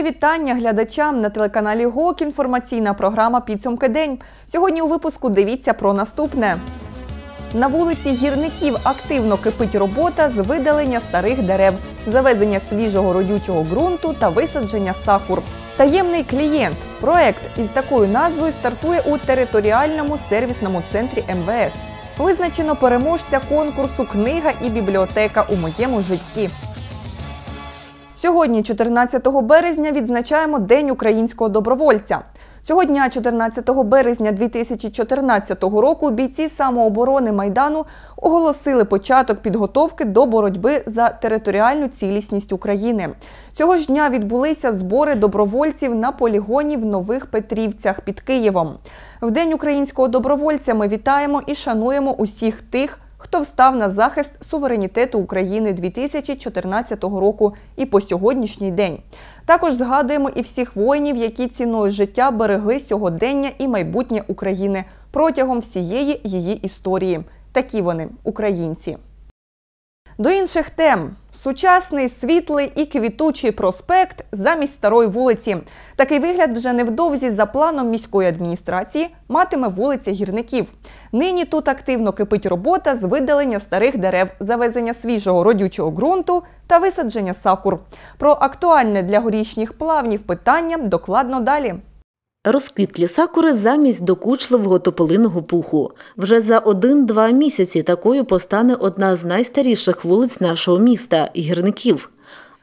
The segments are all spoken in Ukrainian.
Щирі вітання глядачам на телеканалі ГОК. Інформаційна програма Підсумки день. Сьогодні у випуску дивіться про наступне. На вулиці гірників активно кипить робота з видалення старих дерев, завезення свіжого родючого ґрунту та висадження сакур. Таємний клієнт. Проект із такою назвою стартує у територіальному сервісному центрі МВС. Визначено переможця конкурсу Книга і бібліотека у моєму житті. Сьогодні, 14 березня, відзначаємо День українського добровольця. Цього дня, 14 березня 2014 року, бійці самооборони Майдану оголосили початок підготовки до боротьби за територіальну цілісність України. Цього ж дня відбулися збори добровольців на полігоні в Нових Петрівцях під Києвом. В День українського добровольця ми вітаємо і шануємо усіх тих, хто встав на захист суверенітету України 2014 року і по сьогоднішній день. Також згадуємо і всіх воїнів, які ціною життя берегли сьогодення і майбутнє України протягом всієї її історії. Такі вони українці. До інших тем сучасний, світлий і квітучий проспект замість старої вулиці. Такий вигляд вже невдовзі за планом міської адміністрації матиме вулиця гірників. Нині тут активно кипить робота з видалення старих дерев, завезення свіжого родючого ґрунту та висадження сакур. Про актуальне для горішніх плавнів питання докладно далі. Розквітлі сакури замість докучливого тополиного пуху. Вже за один-два місяці такою постане одна з найстаріших вулиць нашого міста гірників.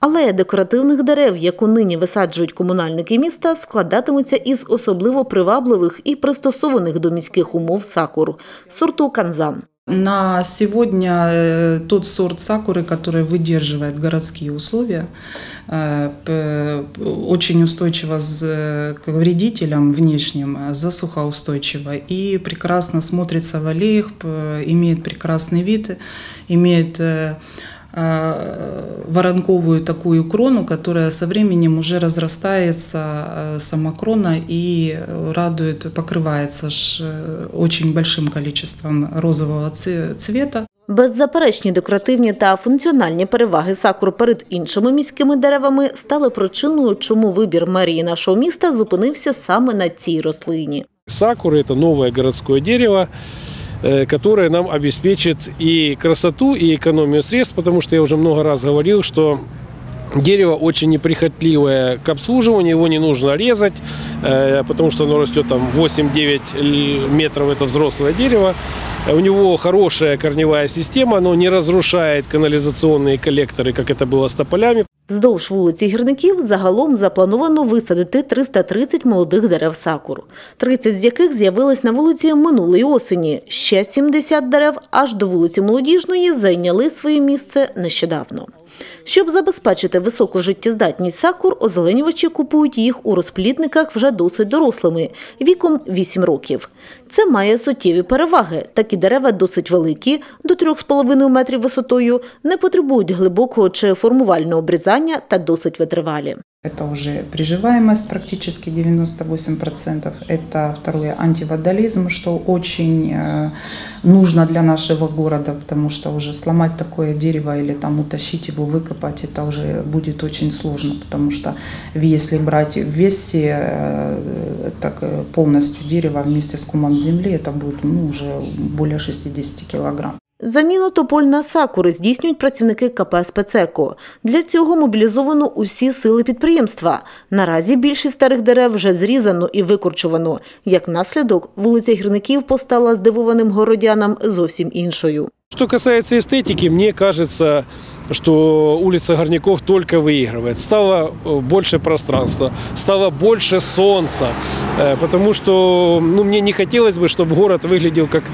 Алея декоративних дерев, яку нині висаджують комунальники міста, складатиметься із особливо привабливих і пристосованих до міських умов сакур сорту канзан. На сегодня э, тот сорт сакуры, который выдерживает городские условия, э, очень устойчиво з- к вредителям внешним, э, засухоустойчиво и прекрасно смотрится в аллеях, имеет прекрасный вид, имеет э, э, воронковую такую крону, которая со временем уже разрастается э, сама крона и радует, покрывается ж, э, очень большим количеством розового ц- цвета. Беззаперечні декоративні та функціональні переваги сакур перед іншими міськими деревами стали причиною, чому вибір мерії нашого міста зупинився саме на цій рослині. Сакура – это новое городское дерево, Э, которое нам обеспечит и красоту, и экономию средств, потому что я уже много раз говорил, что дерево очень неприхотливое к обслуживанию, его не нужно резать, э, потому что оно растет там 8-9 л- метров, это взрослое дерево. У него хорошая корневая система, оно не разрушает канализационные коллекторы, как это было с тополями. Вздовж вулиці Гірників загалом заплановано висадити 330 молодих дерев сакур, 30 з яких з'явились на вулиці минулої осені. Ще 70 дерев аж до вулиці Молодіжної зайняли своє місце нещодавно. Щоб забезпечити високу життєздатність сакур, озеленювачі купують їх у розплідниках вже досить дорослими, віком 8 років. Це має суттєві переваги. Такі дерева досить великі, до 3,5 метрів висотою, не потребують глибокого чи формувального обрізання та досить витривалі. Это уже приживаемость практически 98%. Это второе антивандализм, что очень э, нужно для нашего города, потому что уже сломать такое дерево или там утащить его, выкопать, это уже будет очень сложно, потому что если брать в весе э, так э, полностью дерево вместе с кумом земли, это будет ну, уже более 60 килограмм. Заміну тополь на сакури здійснюють працівники КП «Спецеко». Для цього мобілізовано усі сили підприємства. Наразі більшість старих дерев вже зрізано і викорчувано. Як наслідок, вулиця Гірників постала здивованим городянам зовсім іншою. Что касается эстетики, мне кажется, что улица Горняков только выигрывает. Стало э, больше пространства, стало больше солнца, э, потому что ну, мне не хотелось бы, чтобы город выглядел как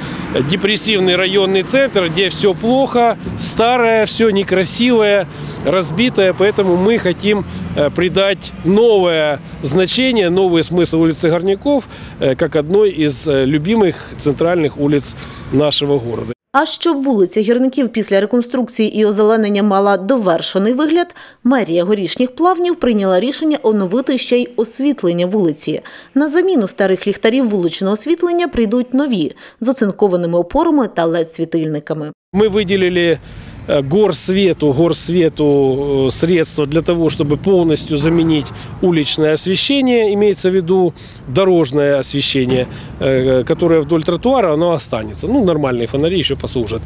депрессивный районный центр, где все плохо, старое, все некрасивое, разбитое, поэтому мы хотим э, придать новое значение, новый смысл улицы Горняков, как одной из любимых центральных улиц нашего города. А щоб вулиця гірників після реконструкції і озеленення мала довершений вигляд, мерія горішніх плавнів прийняла рішення оновити ще й освітлення вулиці. На заміну старих ліхтарів вуличного освітлення прийдуть нові з оцинкованими опорами та led світильниками Мы выделили э, горсвету, горсвету э, средства для того, чтобы полностью заменить уличное освещение, имеется в виду дорожное освещение, э, которое вдоль тротуара, оно останется. Ну, нормальные фонари еще послужат.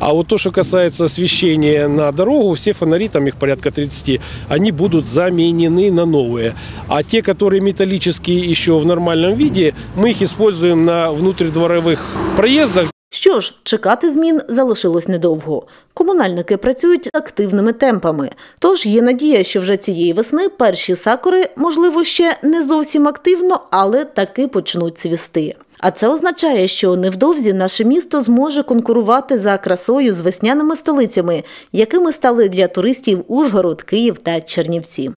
А вот то, что касается освещения на дорогу, все фонари, там их порядка 30, они будут заменены на новые. А те, которые металлические еще в нормальном виде, мы их используем на внутридворовых проездах. Що ж, чекати змін залишилось недовго. Комунальники працюють активними темпами. Тож є надія, що вже цієї весни перші сакури, можливо, ще не зовсім активно, але таки почнуть цвісти. А це означає, що невдовзі наше місто зможе конкурувати за красою з весняними столицями, якими стали для туристів Ужгород, Київ та Чернівці.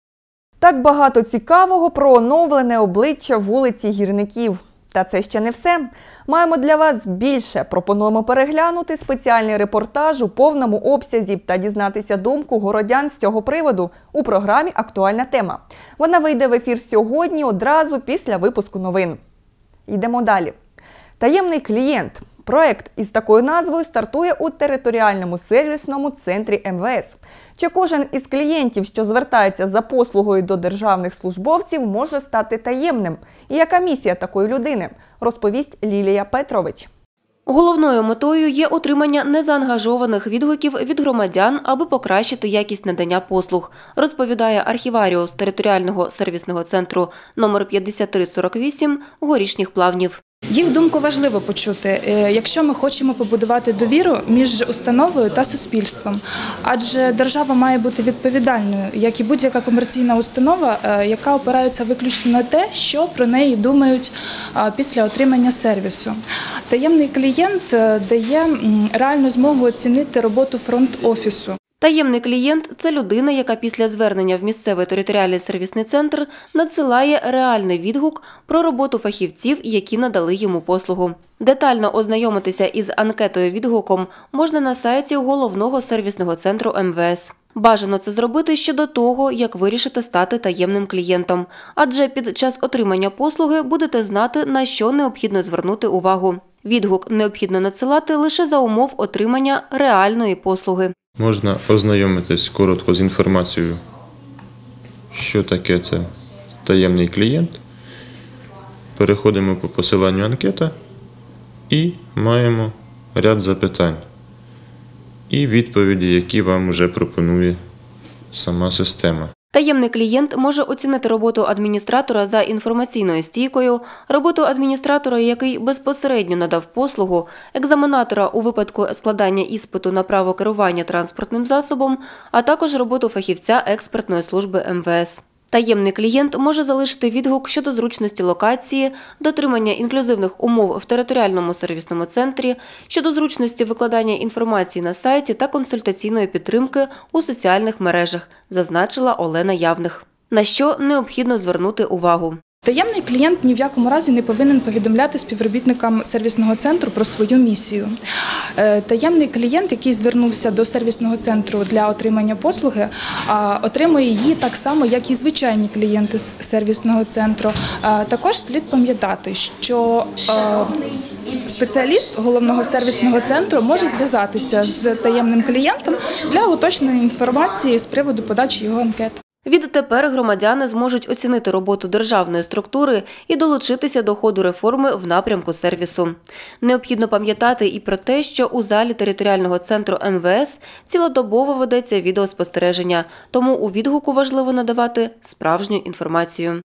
Так багато цікавого про оновлене обличчя вулиці гірників. Та це ще не все. Маємо для вас більше. Пропонуємо переглянути спеціальний репортаж у повному обсязі та дізнатися думку городян з цього приводу у програмі Актуальна тема. Вона вийде в ефір сьогодні одразу після випуску новин. Йдемо далі. Таємний клієнт. Проект із такою назвою стартує у територіальному сервісному центрі МВС. Чи кожен із клієнтів, що звертається за послугою до державних службовців, може стати таємним? І яка місія такої людини? Розповість Лілія Петрович. Головною метою є отримання незаангажованих відгуків від громадян, аби покращити якість надання послуг, розповідає архіваріус територіального сервісного центру номер 5348 горішніх плавнів. Їх думку важливо почути, е, якщо ми хочемо побудувати довіру між установою та суспільством. Адже держава має бути відповідальною, як і будь-яка комерційна установа, е, яка опирається виключно на те, що про неї думають е, після отримання сервісу. Таємний клієнт дає реальну змогу оцінити роботу фронт-офісу. Таємний клієнт це людина, яка після звернення в місцевий територіальний сервісний центр надсилає реальний відгук про роботу фахівців, які надали йому послугу. Детально ознайомитися із анкетою відгуком можна на сайті головного сервісного центру МВС. Бажано це зробити ще до того, як вирішите стати таємним клієнтом, адже під час отримання послуги будете знати, на що необхідно звернути увагу. Відгук необхідно надсилати лише за умов отримання реальної послуги. Можна ознайомитись коротко з інформацією, що таке це таємний клієнт. Переходимо по посиланню анкета і маємо ряд запитань і відповіді, які вам вже пропонує сама система. Таємний клієнт може оцінити роботу адміністратора за інформаційною стійкою, роботу адміністратора, який безпосередньо надав послугу, екзаменатора у випадку складання іспиту на право керування транспортним засобом, а також роботу фахівця експертної служби МВС. Таємний клієнт може залишити відгук щодо зручності локації, дотримання інклюзивних умов в територіальному сервісному центрі, щодо зручності викладання інформації на сайті та консультаційної підтримки у соціальних мережах, зазначила Олена Явних. На що необхідно звернути увагу. Таємний клієнт ні в якому разі не повинен повідомляти співробітникам сервісного центру про свою місію. Е, Таємний клієнт, який звернувся до сервісного центру для отримання послуги, отримує її так само, як і звичайні клієнти з сервісного центру. Також слід пам'ятати, що е, спеціаліст головного сервісного центру може зв'язатися з таємним клієнтом для уточнення інформації з приводу подачі його анкет. Відтепер громадяни зможуть оцінити роботу державної структури і долучитися до ходу реформи в напрямку сервісу. Необхідно пам'ятати і про те, що у залі територіального центру МВС цілодобово ведеться відеоспостереження, тому у відгуку важливо надавати справжню інформацію.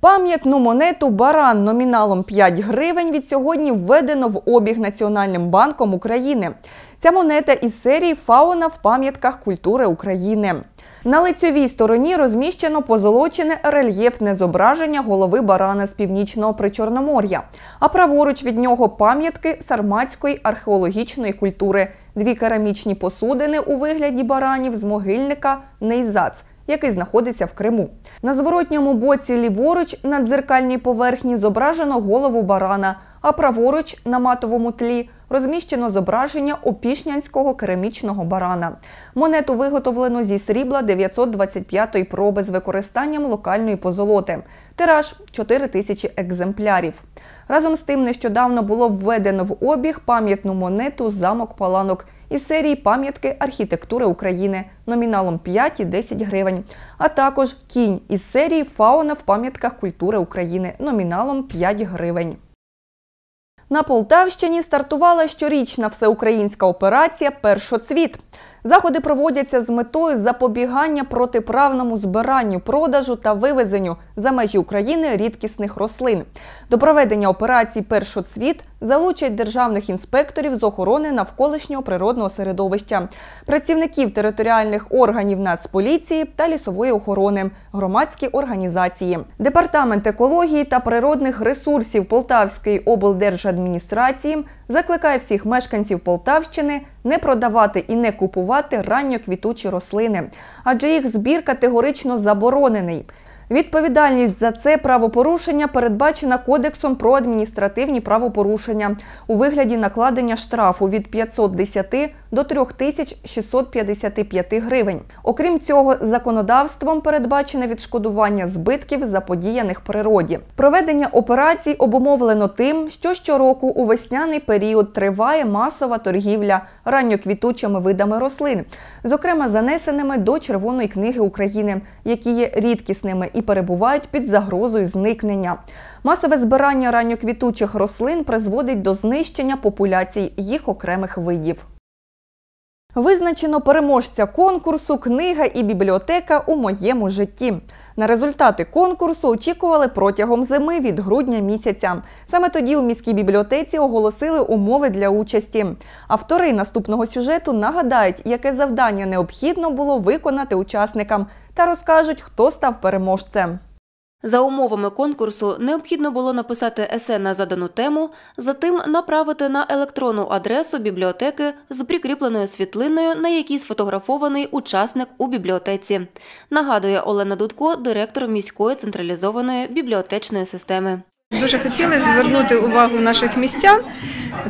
Пам'ятну монету баран номіналом 5 гривень від сьогодні введено в обіг Національним банком України. Ця монета із серії Фауна в пам'ятках культури України. На лицьовій стороні розміщено позолочене рельєфне зображення голови барана з північного причорномор'я, а праворуч від нього пам'ятки сарматської археологічної культури, дві керамічні посудини у вигляді баранів з могильника Нейзац, який знаходиться в Криму. На зворотньому боці ліворуч на дзеркальній поверхні зображено голову барана, а праворуч на матовому тлі розміщено зображення опішнянського керамічного барана. Монету виготовлено зі срібла 925-ї проби з використанням локальної позолоти. Тираж 4 тисячі екземплярів. Разом з тим, нещодавно було введено в обіг пам'ятну монету замок Паланок із серії пам'ятки архітектури України номіналом 5 і 10 гривень, а також кінь із серії Фауна в пам'ятках культури України номіналом 5 гривень. На Полтавщині стартувала щорічна всеукраїнська операція Першоцвіт. Заходи проводяться з метою запобігання протиправному збиранню, продажу та вивезенню за межі України рідкісних рослин. До проведення операції Першоцвіт залучать державних інспекторів з охорони навколишнього природного середовища, працівників територіальних органів Нацполіції та лісової охорони, громадські організації. Департамент екології та природних ресурсів Полтавської облдержадміністрації закликає всіх мешканців Полтавщини не продавати і не купувати ранньоквітучі рослини, адже їх збір категорично заборонений. Відповідальність за це правопорушення передбачена Кодексом про адміністративні правопорушення у вигляді накладення штрафу від 510 до 3655 гривень. Окрім цього, законодавством передбачене відшкодування збитків заподіяних природі. Проведення операцій обумовлено тим, що щороку у весняний період триває масова торгівля ранньоквітучими видами рослин, зокрема занесеними до Червоної книги України, які є рідкісними і перебувають під загрозою зникнення. Масове збирання ранньоквітучих рослин призводить до знищення популяцій їх окремих видів. Визначено переможця конкурсу Книга і бібліотека у моєму житті. На результати конкурсу очікували протягом зими від грудня місяця. Саме тоді у міській бібліотеці оголосили умови для участі. Автори наступного сюжету нагадають, яке завдання необхідно було виконати учасникам, та розкажуть, хто став переможцем. За умовами конкурсу необхідно було написати есе на задану тему, затим направити на електронну адресу бібліотеки з прикріпленою світлиною, на якій сфотографований учасник у бібліотеці. Нагадує Олена Дудко, директор міської централізованої бібліотечної системи. Дуже хотіли звернути увагу наших містян,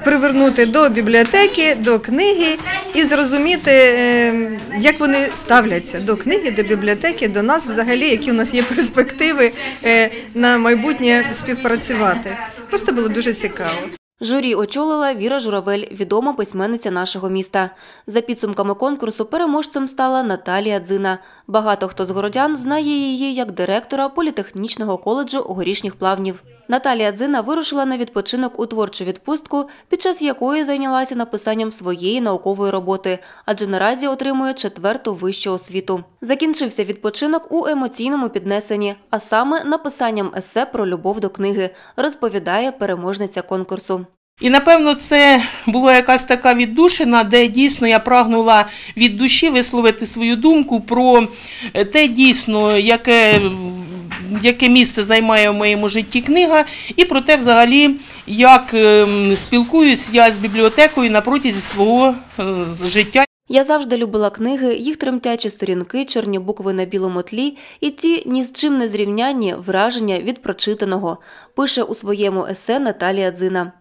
привернути до бібліотеки, до книги і зрозуміти, е, як вони ставляться до книги, до бібліотеки, до нас взагалі, які у нас є перспективи е, на майбутнє співпрацювати. Просто було дуже цікаво. Журі очолила Віра Журавель, відома письменниця нашого міста. За підсумками конкурсу переможцем стала Наталія Дзина. Багато хто з городян знає її як директора політехнічного коледжу горішніх плавнів. Наталія Дзина вирушила на відпочинок у творчу відпустку, під час якої зайнялася написанням своєї наукової роботи, адже наразі отримує четверту вищу освіту. Закінчився відпочинок у емоційному піднесенні, а саме написанням есе про любов до книги, розповідає переможниця конкурсу. І напевно це була якась така віддушина, де дійсно я прагнула від душі висловити свою думку про те дійсно, яке, яке місце займає в моєму житті книга, і про те, взагалі, як ем, спілкуюсь я з бібліотекою на протязі свого е, життя. Я завжди любила книги, їх тремтячі сторінки, чорні букви на білому тлі і ті ні з чим не зрівнянні враження від прочитаного, пише у своєму есе Наталія Дзина.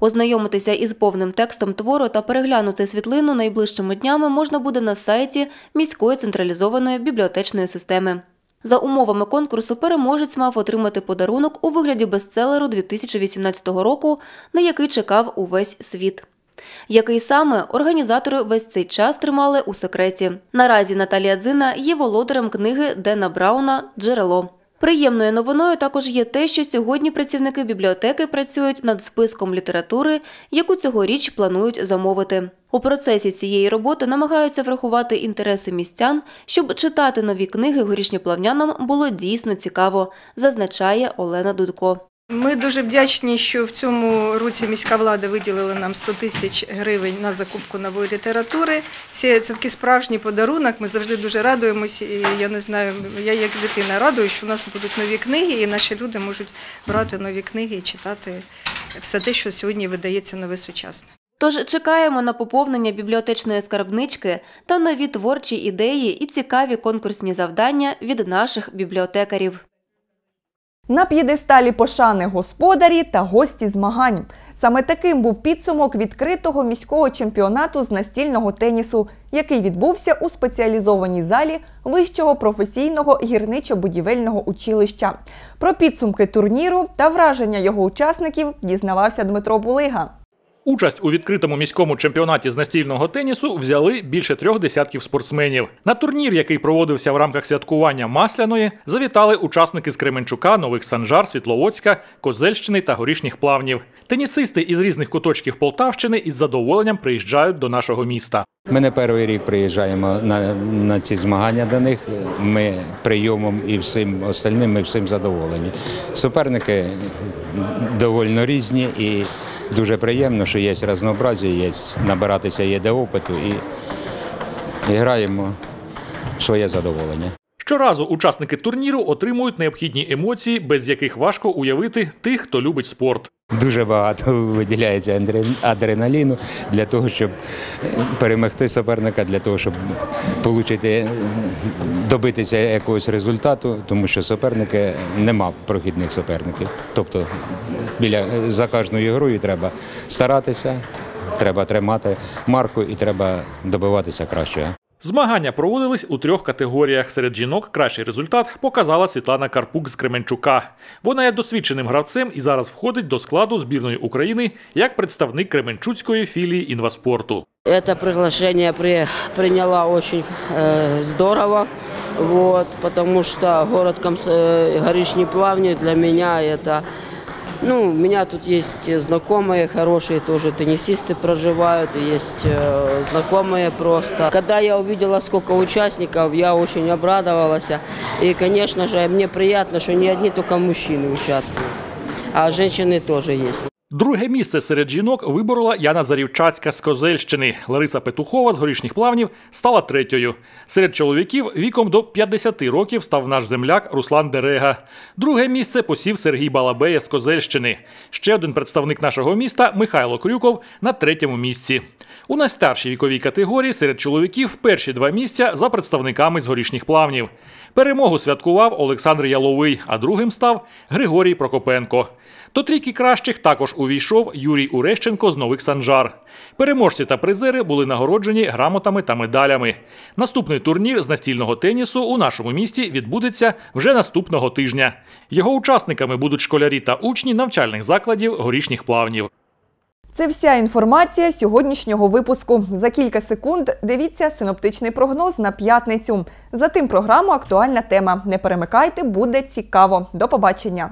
Ознайомитися із повним текстом твору та переглянути світлину найближчими днями можна буде на сайті міської централізованої бібліотечної системи. За умовами конкурсу переможець мав отримати подарунок у вигляді бестселеру 2018 року, на який чекав увесь світ. Який саме організатори весь цей час тримали у секреті. Наразі Наталія Дзина є володарем книги Дена Брауна Джерело. Приємною новиною також є те, що сьогодні працівники бібліотеки працюють над списком літератури, яку цьогоріч планують замовити. У процесі цієї роботи намагаються врахувати інтереси містян, щоб читати нові книги горішньоплавнянам було дійсно цікаво, зазначає Олена Дудко. Ми дуже вдячні, що в цьому році міська влада виділила нам 100 тисяч гривень на закупку нової літератури. Це, це такий справжній подарунок. Ми завжди дуже радуємося. І я не знаю, я як дитина радую, що у нас будуть нові книги, і наші люди можуть брати нові книги і читати все те, що сьогодні видається нове сучасне. Тож чекаємо на поповнення бібліотечної скарбнички та нові творчі ідеї і цікаві конкурсні завдання від наших бібліотекарів. На п'єдесталі пошани господарі та гості змагань. Саме таким був підсумок відкритого міського чемпіонату з настільного тенісу, який відбувся у спеціалізованій залі Вищого професійного гірничо-будівельного училища. Про підсумки турніру та враження його учасників дізнавався Дмитро Булига. Участь у відкритому міському чемпіонаті з настільного тенісу взяли більше трьох десятків спортсменів. На турнір, який проводився в рамках святкування Масляної, завітали учасники з Кременчука, Нових Санжар, Світловодська, Козельщини та Горішніх Плавнів. Тенісисти із різних куточків Полтавщини із задоволенням приїжджають до нашого міста. Ми не перший рік приїжджаємо на, на ці змагання до них. Ми прийомом і всім остальним ми всім задоволені. Суперники доволі різні і дуже приємно, що є разнообразі, є набиратися є де опиту і, і граємо своє задоволення. Щоразу учасники турніру отримують необхідні емоції, без яких важко уявити тих, хто любить спорт. Дуже багато виділяється адреналіну для того, щоб перемогти суперника, для того, щоб отримати, добитися якогось результату, тому що суперники нема прохідних суперників. Тобто біля за кожною грою треба старатися, треба тримати марку і треба добиватися кращого. Змагання проводились у трьох категоріях. Серед жінок кращий результат показала Світлана Карпук з Кременчука. Вона є досвідченим гравцем і зараз входить до складу збірної України як представник Кременчуцької філії інваспорту. Это приглашение при, приняла очень э, здорово, вот, потому что город Комс... э, Горишние Плавни для меня это... Ну, у меня тут есть знакомые хорошие, тоже теннисисты проживают, и есть э, знакомые просто. Когда я увидела, сколько участников, я очень обрадовалась. И, конечно же, мне приятно, что не одни только мужчины участвуют, а женщины тоже есть. Друге місце серед жінок виборола Яна Зарівчацька з Козельщини. Лариса Петухова з горішніх плавнів стала третьою. Серед чоловіків віком до 50 років став наш земляк Руслан Дерега. Друге місце посів Сергій Балабея з Козельщини. Ще один представник нашого міста Михайло Крюков на третьому місці. У найстаршій віковій категорії серед чоловіків перші два місця за представниками з горішніх плавнів. Перемогу святкував Олександр Яловий, а другим став Григорій Прокопенко. До трійки кращих також увійшов Юрій Урещенко з Нових Санжар. Переможці та призери були нагороджені грамотами та медалями. Наступний турнір з настільного тенісу у нашому місті відбудеться вже наступного тижня. Його учасниками будуть школярі та учні навчальних закладів горішніх плавнів. Це вся інформація сьогоднішнього випуску. За кілька секунд дивіться синоптичний прогноз на п'ятницю. Затим програму Актуальна тема. Не перемикайте, буде цікаво. До побачення.